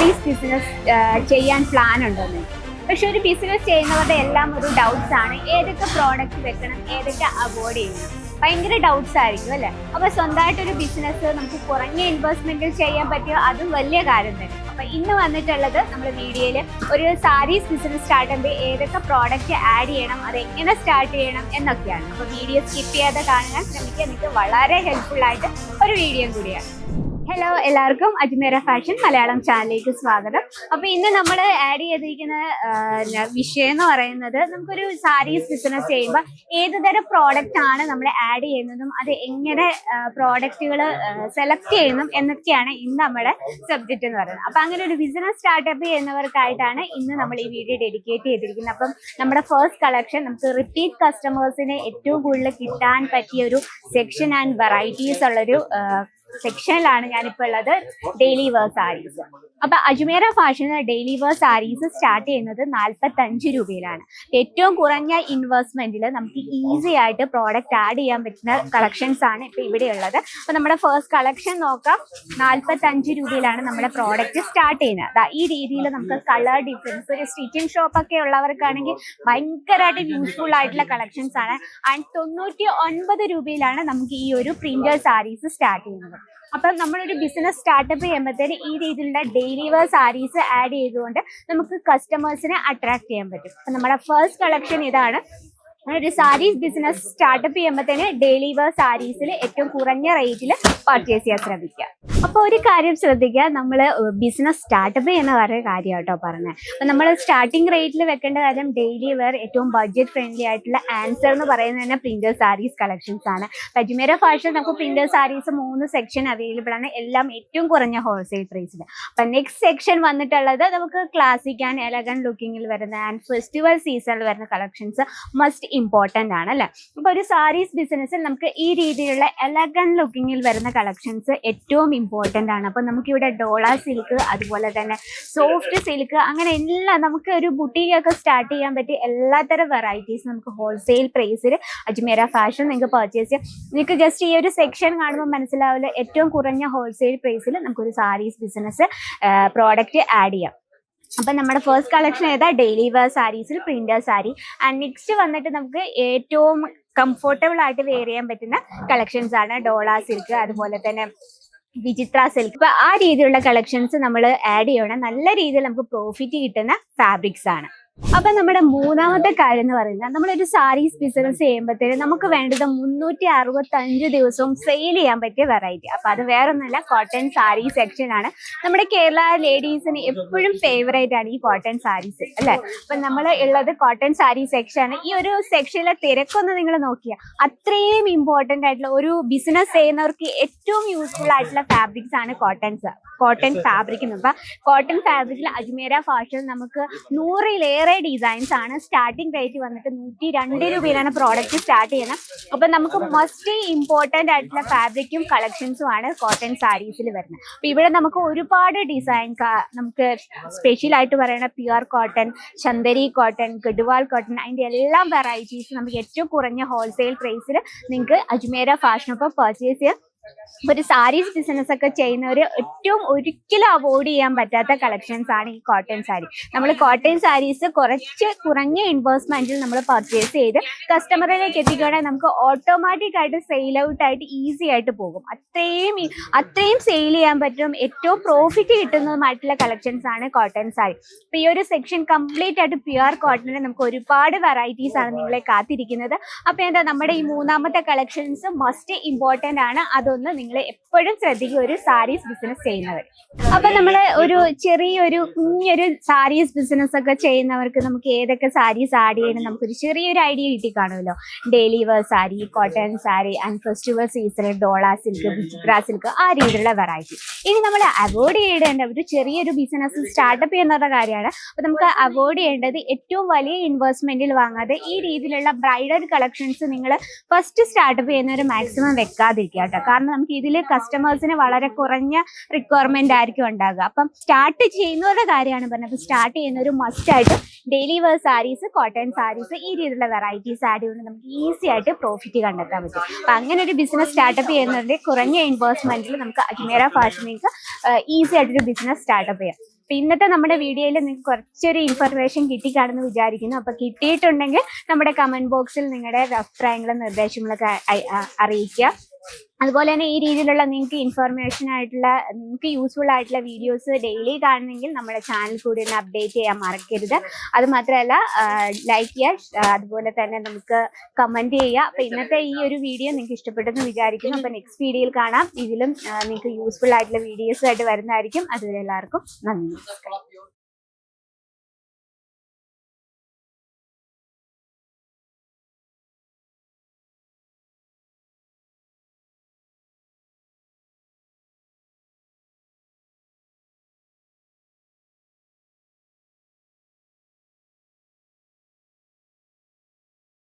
Saris business ചെയ്യാൻ plan ഉണ്ടെന്ന് പക്ഷെ ഒരു ബിസിനസ് ചെയ്യുന്നവരുടെ എല്ലാം ഒരു ഡൗട്ട്സ് ആണ്. ഏതൊക്കെ പ്രോഡക്റ്റ് വെക്കണം ഏതൊക്കെ അവോയ്ഡ് ചെയ്യണം. ഭയങ്കര ഡൗട്ട്സ് ആയിരിക്കും അല്ലേ? അപ്പൊ സ്വന്തമായിട്ട് ഒരു ബിസിനസ് നമുക്ക് കുറഞ്ഞ ഇൻവെസ്റ്റ്മെന്റിൽ ചെയ്യാൻ പറ്റിയ അതും വലിയ കാര്യം തന്നെ. അപ്പൊ ഇന്ന് വന്നിട്ടുള്ളത് നമ്മൾ വീഡിയോയിൽ ഒരു സാരീസ് ബിസിനസ് സ്റ്റാർട്ട് ചെയ്യുമ്പോൾ ഏതൊക്കെ പ്രോഡക്റ്റ് ആഡ് ചെയ്യണം അത് എങ്ങനെ സ്റ്റാർട്ട് ചെയ്യണം എന്നൊക്കെയാണ്. അപ്പൊ വീഡിയോ സ്കിപ്പ് ചെയ്യാതെ കാണാൻ ശ്രമിക്കുക. നിങ്ങൾക്ക് വളരെ ഹെൽപ്ഫുൾ ആയിട്ട് ഒരു വീഡിയോ കൂടിയാണ്. ഹലോ എല്ലാവർക്കും അജ്മേര ഫാഷൻ മലയാളം ചാനലിലേക്ക് സ്വാഗതം. അപ്പൊ ഇന്ന് നമ്മൾ ആഡ് ചെയ്തിരിക്കുന്ന വിഷയം എന്ന് പറയുന്നത് നമുക്കൊരു സാരീസ് ബിസിനസ് ചെയ്യുമ്പോൾ ഏത് തരം പ്രോഡക്റ്റ് ആണ് നമ്മൾ ആഡ് ചെയ്യുന്നതും അത് എങ്ങനെ പ്രോഡക്റ്റുകൾ സെലക്ട് ചെയ്യുന്നതും എന്നൊക്കെയാണ് ഇന്ന് നമ്മുടെ സബ്ജക്റ്റ് എന്ന് പറയുന്നത്. അപ്പൊ അങ്ങനെ ഒരു ബിസിനസ് സ്റ്റാർട്ടപ്പ് ചെയ്യുന്നവർക്കായിട്ടാണ് ഇന്ന് നമ്മൾ ഈ വീഡിയോ ഡെഡിക്കേറ്റ് ചെയ്തിരിക്കുന്നത്. അപ്പം നമ്മുടെ ഫസ്റ്റ് കളക്ഷൻ നമുക്ക് റിപ്പീറ്റ് കസ്റ്റമേഴ്സിന് ഏറ്റവും കൂടുതൽ കിട്ടാൻ പറ്റിയ ഒരു സെക്ഷൻ ആൻഡ് വെറൈറ്റീസ് ഉള്ളൊരു സെക്ഷനിലാണ് ഞാനിപ്പോൾ ഉള്ളത്. ഡെയിലി വേർ സാരീസ് അപ്പൊ അജ്മേര ഫാഷനിൽ ഡെയിലി വേർ സാരീസ് സ്റ്റാർട്ട് ചെയ്യുന്നത് നാൽപ്പത്തി അഞ്ച് രൂപയിലാണ്. ഏറ്റവും കുറഞ്ഞ ഇൻവെസ്റ്റ്മെന്റിൽ നമുക്ക് ഈസി ആയിട്ട് പ്രോഡക്റ്റ് ആഡ് ചെയ്യാൻ പറ്റുന്ന കളക്ഷൻസ് ആണ് ഇപ്പൊ ഇവിടെ ഉള്ളത്. അപ്പൊ നമ്മുടെ ഫസ്റ്റ് കളക്ഷൻ നോക്കാം. നാൽപ്പത്തി അഞ്ച് രൂപയിലാണ് നമ്മുടെ പ്രോഡക്റ്റ് സ്റ്റാർട്ട് ചെയ്യുന്നത്. ഈ രീതിയിൽ നമുക്ക് കളർ ഡിഫറൻസ് ഒരു സ്റ്റിച്ചിങ് ഷോപ്പ് ഒക്കെ ഉള്ളവർക്കാണെങ്കിൽ ഭയങ്കരമായിട്ട് യൂസ്ഫുൾ ആയിട്ടുള്ള കളക്ഷൻസ് ആണ്. ആൻഡ് തൊണ്ണൂറ്റി ഒൻപത് രൂപയിലാണ് നമുക്ക് ഈ ഒരു പ്രിന്റർ സാരീസ് സ്റ്റാർട്ട് ചെയ്യുന്നത്. അപ്പം നമ്മളൊരു ബിസിനസ് സ്റ്റാർട്ടപ്പ് ചെയ്യുമ്പോഴത്തേന് ഈ രീതിയിലുള്ള ഡെയിലി വെയർ സാരീസ് ആഡ് ചെയ്തുകൊണ്ട് നമുക്ക് കസ്റ്റമേഴ്സിനെ അട്രാക്ട് ചെയ്യാൻ പറ്റും. അപ്പം നമ്മുടെ ഫസ്റ്റ് കളക്ഷൻ ഇതാണ്. ഒരു സാരീസ് ബിസിനസ് സ്റ്റാർട്ടപ്പ് ചെയ്യുമ്പോഴത്തേന് ഡെയിലി വെയർ സാരീസിൽ ഏറ്റവും കുറഞ്ഞ റേറ്റിൽ പർച്ചേസ് ചെയ്യാൻ ശ്രമിക്കുക. അപ്പോൾ ഒരു കാര്യം ശ്രദ്ധിക്കുക. നമ്മൾ ബിസിനസ് സ്റ്റാർട്ടപ്പ് ചെയ്യുന്ന പറയുന്ന കാര്യം കേട്ടോ പറഞ്ഞത് അപ്പം നമ്മൾ സ്റ്റാർട്ടിംഗ് റേറ്റിൽ വെക്കേണ്ട കാര്യം ഡെയിലി വെയർ ഏറ്റവും ബഡ്ജറ്റ് ഫ്രണ്ട്ലി ആയിട്ടുള്ള ആൻസർ എന്ന് പറയുന്നത് തന്നെ പ്രിന്റർ സാരീസ് കളക്ഷൻസ് ആണ്. പജ്മേര ഫാഷൻ നമുക്ക് പ്രിന്റർ സാരീസ് മൂന്ന് സെക്ഷൻ അവൈലബിൾ ആണ്. എല്ലാം ഏറ്റവും കുറഞ്ഞ ഹോൾസെയിൽ പ്രൈസിൽ അപ്പം നെക്സ്റ്റ് സെക്ഷൻ വന്നിട്ടുള്ളത് നമുക്ക് ക്ലാസിക് ആൻഡ് എലഗൻ ലുക്കിങ്ങിൽ വരുന്ന ആൻഡ് ഫെസ്റ്റിവൽ സീസണിൽ വരുന്ന കളക്ഷൻസ് മസ്റ്റ് ഇമ്പോർട്ടന്റ് ആണ് അല്ലേ? അപ്പോൾ ഒരു സാരീസ് ബിസിനസ്സിൽ നമുക്ക് ഈ രീതിയിലുള്ള എലഗൻ ലുക്കിങ്ങിൽ വരുന്ന കളക്ഷൻസ് ഏറ്റവും ഇമ്പോർട്ടന്റ് ആണ്. അപ്പോൾ നമുക്കിവിടെ ഡോള സിൽക്ക് അതുപോലെ തന്നെ സോഫ്റ്റ് സിൽക്ക് അങ്ങനെ എല്ലാം നമുക്ക് ഒരു ബുട്ടീക്കൊക്കെ സ്റ്റാർട്ട് ചെയ്യാൻ പറ്റിയ എല്ലാത്തരം വെറൈറ്റീസ് നമുക്ക് ഹോൾസെയിൽ പ്രൈസിൽ അജ്മേര ഫാഷൻ നിങ്ങൾക്ക് പർച്ചേസ് ചെയ്യാം. നിങ്ങൾക്ക് ജസ്റ്റ് ഈ ഒരു സെക്ഷൻ കാണുമ്പോൾ മനസ്സിലാവില്ല ഏറ്റവും കുറഞ്ഞ ഹോൾസെയിൽ പ്രൈസിൽ നമുക്കൊരു സാരീസ് ബിസിനസ് പ്രോഡക്റ്റ് ആഡ് ചെയ്യാം. അപ്പം നമ്മുടെ ഫസ്റ്റ് കളക്ഷൻ ഏതാ? ഡെയിലി വെയർ സാരീസിൽ പ്രിന്റർ സാരി ആൻഡ് നെക്സ്റ്റ് വന്നിട്ട് നമുക്ക് ഏറ്റവും കംഫർട്ടബിൾ ആയിട്ട് വെയർ ചെയ്യാൻ പറ്റുന്ന കളക്ഷൻസ് ആണ് ഡോള സിൽക്ക് അതുപോലെ തന്നെ വിചിത്ര സിൽക്ക് ഇപ്പൊ ആ രീതിയിലുള്ള കളക്ഷൻസ് നമ്മൾ ആഡ് ചെയ്യണം. നല്ല രീതിയിൽ നമുക്ക് പ്രോഫിറ്റ് കിട്ടുന്ന ഫാബ്രിക്സ് ആണ്. അപ്പൊ നമ്മുടെ മൂന്നാമത്തെ കാര്യം എന്ന് പറയുന്നത് നമ്മളൊരു സാരീസ് ബിസിനസ് ചെയ്യുമ്പോഴത്തേന് നമുക്ക് വേണ്ടത് മുന്നൂറ്റി അറുപത്തി അഞ്ച് ദിവസവും സെയിൽ ചെയ്യാൻ പറ്റിയ വെറൈറ്റി അപ്പൊ അത് വേറൊന്നുമല്ല കോട്ടൺ സാരി സെക്ഷൻ ആണ്. നമ്മുടെ കേരള ലേഡീസിന് എപ്പോഴും ഫേവറേറ്റ് ആണ് ഈ കോട്ടൺ സാരീസ് അല്ലെ? അപ്പൊ നമ്മൾ ഉള്ളത് കോട്ടൺ സാരി സെക്ഷൻ ആണ്. ഈ ഒരു സെക്ഷനിലെ തിരക്കൊന്ന് നിങ്ങൾ നോക്കിയാൽ അത്രയും ഇമ്പോർട്ടന്റ് ആയിട്ടുള്ള ഒരു ബിസിനസ് ചെയ്യുന്നവർക്ക് ഏറ്റവും യൂസ്ഫുൾ ആയിട്ടുള്ള ഫാബ്രിക്സ് ആണ് കോട്ടൺസ് കോട്ടൺ ഫാബ്രിക് എന്ന് കോട്ടൺ ഫാബ്രിക്കിൽ അജ്മേര ഫാഷൻ നമുക്ക് നൂറിലേറെ ഡിസൈൻസ് ആണ്. സ്റ്റാർട്ടിംഗ് റേറ്റ് വന്നിട്ട് നൂറ്റി രണ്ട് രൂപയിലാണ് പ്രോഡക്റ്റ് സ്റ്റാർട്ട് ചെയ്യുന്നത്. അപ്പൊ നമുക്ക് മസ്റ്റ് ഇമ്പോർട്ടന്റ് ആയിട്ടുള്ള ഫാബ്രിക്കും കളക്ഷൻസും ആണ് കോട്ടൺ സാരീസിൽ വരുന്നത്. അപ്പൊ ഇവിടെ നമുക്ക് ഒരുപാട് ഡിസൈൻ നമുക്ക് സ്പെഷ്യൽ ആയിട്ട് പറയുന്ന pure cotton Chanderi cotton Gadwal cotton അതിന്റെ എല്ലാം വെറൈറ്റീസും നമുക്ക് ഏറ്റവും കുറഞ്ഞ ഹോൾസെയിൽ പ്രൈസിൽ നിങ്ങൾക്ക് അജ്മേര ഫാഷനൊപ്പം പർച്ചേസ് ചെയ്യാം. ഒരു സാരീസ് ബിസിനസ് ഒക്കെ ചെയ്യുന്നവർ ഏറ്റവും ഒരിക്കലും അവോയ്ഡ് ചെയ്യാൻ പറ്റാത്ത കളക്ഷൻസ് ആണ് ഈ കോട്ടൺ സാരി. നമ്മൾ കോട്ടൺ സാരീസ് കുറച്ച് കുറഞ്ഞ ഇൻവെസ്റ്റ്മെന്റിൽ നമ്മൾ പർച്ചേസ് ചെയ്ത് കസ്റ്റമറിലേക്ക് എത്തിക്കുകയാണെങ്കിൽ നമുക്ക് ഓട്ടോമാറ്റിക് ആയിട്ട് സെയിൽ ഔട്ട് ആയിട്ട് ഈസി ആയിട്ട് പോകും. അത്രയും അത്രയും സെയിൽ ചെയ്യാൻ പറ്റും. ഏറ്റവും പ്രോഫിറ്റ് കിട്ടുന്നതുമായിട്ടുള്ള കളക്ഷൻസ് ആണ് കോട്ടൺ സാരി. അപ്പൊ ഈ ഒരു സെക്ഷൻ കംപ്ലീറ്റ് ആയിട്ട് പ്യുവർ കോട്ടണിൽ നമുക്ക് ഒരുപാട് വെറൈറ്റീസ് ആണ് നിങ്ങളെ കാത്തിരിക്കുന്നത്. അപ്പൊ എന്താ നമ്മുടെ ഈ മൂന്നാമത്തെ കളക്ഷൻസ് മസ്റ്റ് ഇമ്പോർട്ടന്റ് ആണ്. അതൊന്ന് നിങ്ങൾ എപ്പോഴും ശ്രദ്ധിക്കുക ഒരു സാരീസ് ബിസിനസ് ചെയ്യുന്നവർ. അപ്പൊ നമ്മൾ ഒരു ചെറിയൊരു കുഞ്ഞൊരു സാരീസ് ബിസിനസ് ഒക്കെ ചെയ്യുന്നവർക്ക് നമുക്ക് ഏതൊക്കെ സാരീസ് ആഡ് ചെയ്യണം നമുക്കൊരു ചെറിയൊരു ഐഡിയ കിട്ടി കാണുമല്ലോ daily wear sari cotton sari and festival season Dola silk Vichitra silk ആ രീതിയിലുള്ള വെറൈറ്റി ഇനി നമ്മൾ അവോയ്ഡ് ചെയ്യേണ്ട ഒരു ചെറിയൊരു ബിസിനസ് സ്റ്റാർട്ടപ്പ് ചെയ്യുന്നവരുടെ കാര്യമാണ്. അപ്പൊ നമുക്ക് അവോയ്ഡ് ചെയ്യേണ്ടത് ഏറ്റവും വലിയ ഇൻവെസ്റ്റ്മെന്റിൽ വാങ്ങാതെ ഈ രീതിയിലുള്ള ബ്രൈഡൽ കളക്ഷൻസ് നിങ്ങൾ ഫസ്റ്റ് സ്റ്റാർട്ടപ്പ് ചെയ്യുന്നവർ മാക്സിമം വെക്കാതിരിക്കുക കേട്ടോ. കാരണം കാരണം നമുക്ക് ഇതിൽ കസ്റ്റമേഴ്സിന് വളരെ കുറഞ്ഞ റിക്വയർമെന്റ് ആയിരിക്കും ഉണ്ടാകുക അപ്പം സ്റ്റാർട്ട് ചെയ്യുന്നവരുടെ കാര്യമാണ് പറഞ്ഞത്. സ്റ്റാർട്ട് ചെയ്യുന്ന ഒരു മസ്റ്റ് ആയിട്ട് daily wear saris cotton saris ഈ രീതിയിലുള്ള വെറൈറ്റീസ് ആഡ് ചെയ്യുന്നത് നമുക്ക് ഈസി ആയിട്ട് പ്രോഫിറ്റ് കണ്ടെത്താൻ പറ്റും. അപ്പം അങ്ങനെ ഒരു ബിസിനസ് സ്റ്റാർട്ടപ്പ് ചെയ്യുന്നതിന്റെ കുറഞ്ഞ ഇൻവെസ്റ്റ്മെന്റിൽ നമുക്ക് അജ്മേര ഫാഷനിലേക്ക് ഈസി ആയിട്ടൊരു ബിസിനസ് സ്റ്റാർട്ടപ്പ് ചെയ്യാം. അപ്പൊ ഇന്നത്തെ നമ്മുടെ വീഡിയോയിൽ നിങ്ങൾക്ക് കുറച്ചൊരു ഇൻഫർമേഷൻ കിട്ടിക്കാണെന്ന് വിചാരിക്കുന്നു. അപ്പൊ കിട്ടിയിട്ടുണ്ടെങ്കിൽ നമ്മുടെ കമന്റ് ബോക്സിൽ നിങ്ങളുടെ അഭിപ്രായങ്ങളും നിർദ്ദേശങ്ങളൊക്കെ അറിയിക്കുക. അതുപോലെ തന്നെ ഈ രീതിയിലുള്ള നിങ്ങൾക്ക് ഇൻഫർമേഷൻ ആയിട്ടുള്ള നിങ്ങൾക്ക് യൂസ്ഫുൾ ആയിട്ടുള്ള വീഡിയോസ് ഡെയിലി കാണണമെങ്കിൽ നമ്മുടെ ചാനൽ കൂടി ഒന്ന് അപ്ഡേറ്റ് ചെയ്യാൻ മറക്കരുത്. അത് മാത്രമല്ല ലൈക്ക് ചെയ്യുക അതുപോലെ തന്നെ നമുക്ക് കമന്റ് ചെയ്യുക അപ്പൊ ഇന്നത്തെ ഈ ഒരു വീഡിയോ നിങ്ങൾക്ക് ഇഷ്ടപ്പെട്ടെന്ന് വിചാരിക്കുന്നു. അപ്പൊ നെക്സ്റ്റ് വീഡിയോയിൽ കാണാം. ഇതിലും നിങ്ങൾക്ക് യൂസ്ഫുൾ ആയിട്ടുള്ള വീഡിയോസ് ആയിട്ട് വരുന്നതായിരിക്കും. അതുവരെ എല്ലാവർക്കും നന്ദി.